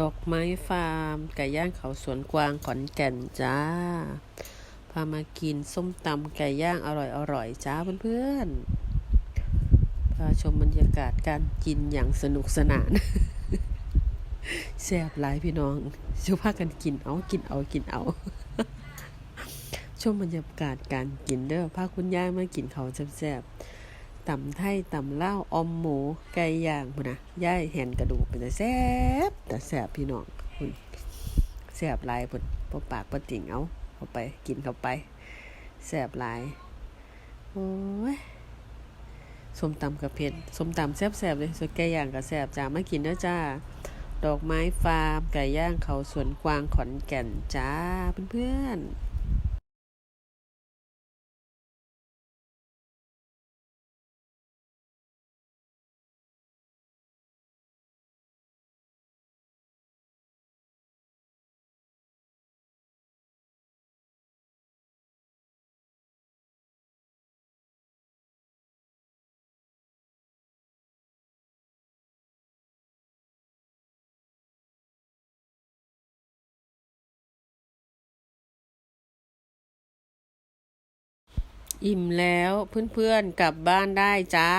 ดอกไม้ฟาร์มไก่ย่างเขาสวนกวางขอนแก่นจ้า พามากินส้มตำไก่ย่างอร่อยอร่อยจ้าเพื่อนๆพาชมบรรยากาศการกินอย่างสนุกสนานแซ่บหลายพี่น้องช่วยพากันกินเอากินเอากินเอาชมบรรยากาศการกินเด้อพาคุณยามากินเขาแซ่บๆ ตำไทยตำเล่าอมหมูไก่ย่างพุ่นนะย่ายแหนกระดูกเป็นแต่แซ่บแต่แซ่บพี่น้องพุ่นแซ่บหลายพุ่นพอปากพอติ่งเอาเข้าไปกินเข้าไปแซ่บหลายโอ้ยส้มตำกับเผ็ดส้มตำแซ่บๆเลยส่วนไก่ย่างกับแซ่บจ้ามากินเด้อจ้า ดอกไม้ฟาร์มไก่ย่างเขาสวนกวางขอนแก่นจ้าเพื่อนๆ อิ่มแล้วเพื่อนๆกลับบ้านได้จ้า